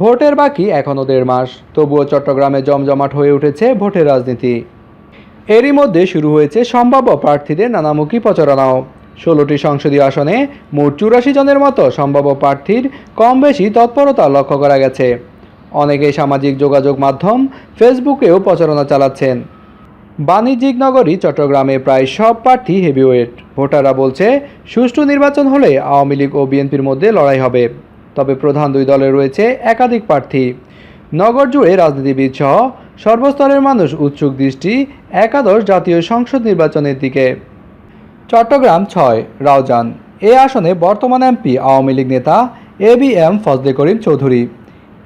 ভোটের বাকি এখনও দেড় মাস। তবুও চট্টগ্রামে জমজমাট হয়ে উঠেছে ভোটের রাজনীতি। এরই মধ্যে শুরু হয়েছে সম্ভাব্য প্রার্থীদের নানামুখী প্রচারণাও। ষোলোটি সংসদীয় আসনে মোট চুরাশি জনের মতো সম্ভাব্য প্রার্থীর কম বেশি তৎপরতা লক্ষ্য করা গেছে। অনেকেই সামাজিক যোগাযোগ মাধ্যম, ফেসবুকেও প্রচারণা চালাচ্ছেন। বাণিজ্যিক নগরী চট্টগ্রামে প্রায় সব প্রার্থী হেভিওয়েট। ভোটাররা বলছে, সুষ্ঠু নির্বাচন হলে আওয়ামী লীগ ও বিএনপির মধ্যে লড়াই হবে। তবে প্রধান দুই দলে রয়েছে একাধিক প্রার্থী। নগর জুড়ে রাজনীতিবিদ সহ সর্বস্তরের মানুষ উৎসুক দৃষ্টি একাদশ জাতীয় সংসদ নির্বাচনের দিকে। চট্টগ্রাম ছয়, রাউজান। এ আসনে বর্তমান এমপি, আওয়ামী লীগ নেতা A B M Fazle Karim Chowdhury.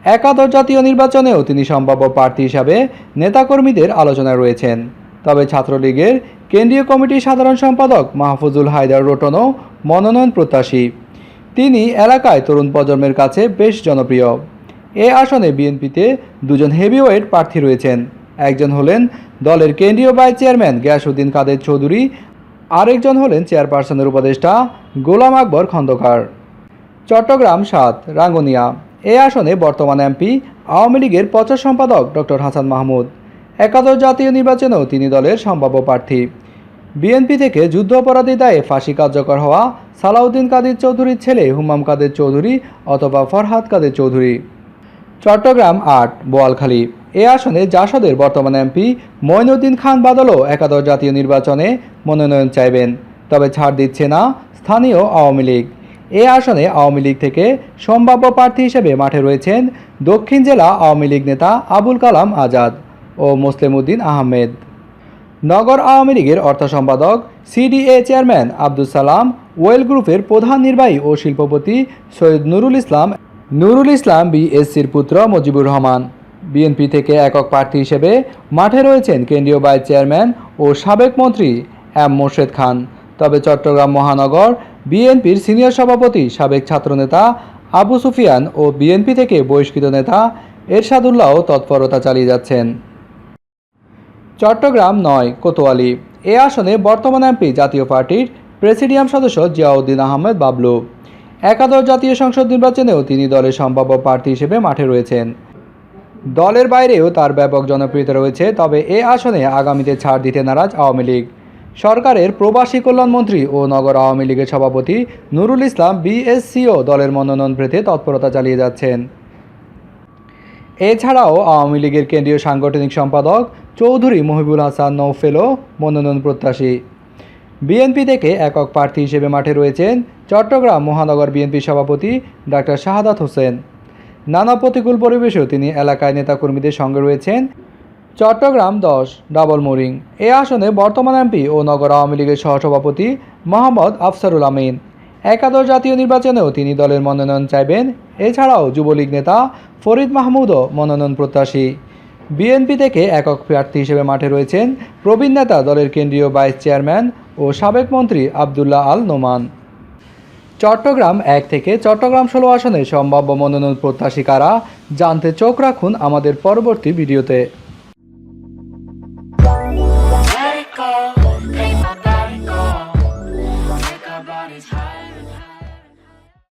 একাদশ জাতীয় নির্বাচনেও তিনি সম্ভাব্য প্রার্থী হিসাবে নেতাকর্মীদের আলোচনায় রয়েছেন। তবে ছাত্রলীগের কেন্দ্রীয় কমিটির সাধারণ সম্পাদক মাহফুজুল হায়দার রোটনও মনোনয়ন প্রত্যাশী। তিনি এলাকায় তরুণ প্রজন্মের কাছে বেশ জনপ্রিয়। এ আসনে বিএনপিতে দুজন হেভিওয়েট প্রার্থী রয়েছেন। একজন হলেন দলের কেন্দ্রীয় ভাইস চেয়ারম্যান গিয়াসুদ্দিন কাদের চৌধুরী, আরেকজন হলেন চেয়ারপারসনের উপদেষ্টা গোলাম আকবর খন্দকার। চট্টগ্রাম সাত, রাঙ্গুনিয়া। এ আসনে বর্তমান এমপি আওয়ামী লীগের প্রচার সম্পাদক ডক্টর হাসান মাহমুদ। একাদশ জাতীয় নির্বাচনেও তিনি দলের সম্ভাব্য প্রার্থী। বিএনপি থেকে যুদ্ধ অপরাধী দায়ে ফাঁসি কার্যকর হওয়া সালাউদ্দিন কাদের চৌধুরীর ছেলে হুমাম কাদের চৌধুরী অথবা ফরহাদ কাদের চৌধুরী। চট্টগ্রাম আট, বোয়ালখালী। এ আসনে জাসদের বর্তমান এমপি মঈনুদ্দিন খান বাদলও একাদশ জাতীয় নির্বাচনে মনোনয়ন চাইবেন। তবে ছাড় দিচ্ছে না স্থানীয় আওয়ামী লীগ। এ আসনে আওয়ামী লীগ থেকে সম্ভাব্য প্রার্থী হিসেবে মাঠে রয়েছেন দক্ষিণ জেলা আওয়ামী লীগ নেতা আবুল কালাম আজাদ ও মোসলেম উদ্দিন আহমেদ। নগর আওয়ামী লীগের অর্থ সম্পাদক, CDA chairman Abdul Salam, well গ্রুপের প্রধান নির্বাহী ও শিল্পপতি সৈয়দ নুরুল ইসলাম নুরুল ইসলাম বিএসসির পুত্র মুজিবুর রহমান। বিএনপি থেকে একক প্রার্থী হিসেবে মাঠে রয়েছেন কেন্দ্রীয় ভাইস চেয়ারম্যান ও সাবেক মন্ত্রী এম মোর্শেদ খান। তবে চট্টগ্রাম মহানগর বিএনপির সিনিয়র সভাপতি, সাবেক ছাত্রনেতা আবু সুফিয়ান ও বিএনপি থেকে বহিষ্কৃত নেতা এরশাদুল্লাহও তৎপরতা চালিয়ে যাচ্ছেন। চট্টগ্রাম নয়, কোতোয়ালি। এ আসনে বর্তমান এমপি জাতীয় পার্টির প্রেসিডিয়াম সদস্য জিয়াউদ্দিন আহমেদ বাবলু। একাদশ জাতীয় সংসদ নির্বাচনেও তিনি দলের সম্ভাব্য প্রার্থী হিসেবে মাঠে রয়েছেন। দলের বাইরেও তার ব্যাপক জনপ্রিয়তা রয়েছে, তবে এ আসনে আগামীতে ছাড় দিতে নারাজ আওয়ামী লীগ। সরকারের প্রবাসী কল্যাণমন্ত্রী ও নগর আওয়ামী লীগের সভাপতি নুরুল ইসলাম বিএসসিও দলের মনোনয়ন পেতে তৎপরতা চালিয়ে যাচ্ছেন। এছাড়াও আওয়ামী লীগের কেন্দ্রীয় সাংগঠনিক সম্পাদক চৌধুরী, মহিবুল হাসান নৌফেলও মনোনয়ন প্রত্যাশী। বিএনপি থেকে একক প্রার্থী হিসেবে মাঠে রয়েছেন চট্টগ্রাম মহানগর বিএনপি সভাপতি ডাক্তার শাহাদাত হোসেন। নানা প্রতিকূল পরিবেশেও তিনি এলাকায় নেতাকর্মীদের সঙ্গে রয়েছেন চট্টগ্রাম দশ, ডাবল মোরিং। এ আসনে বর্তমান এমপি ও নগর আওয়ামী লীগের সহসভাপতি মোহাম্মদ আফসারুল আমিন। একাদশ জাতীয় নির্বাচনেও তিনি দলের মনোনয়ন চাইবেন। এছাড়াও যুবলীগ নেতা ফরিদ মাহমুদও মনোনয়ন প্রত্যাশী। বিএনপি থেকে একক প্রার্থী হিসেবে মাঠে রয়েছেন প্রবীণ নেতা দলের কেন্দ্রীয় ভাইস চেয়ারম্যান ও সাবেক মন্ত্রী আবদুল্লাহ আল নোমান। চট্টগ্রাম এক থেকে চট্টগ্রাম ষোলো আসনে সম্ভাব্য মনোনয়ন প্রত্যাশী কারা? জানতে চোখ রাখুন আমাদের পরবর্তী ভিডিওতে।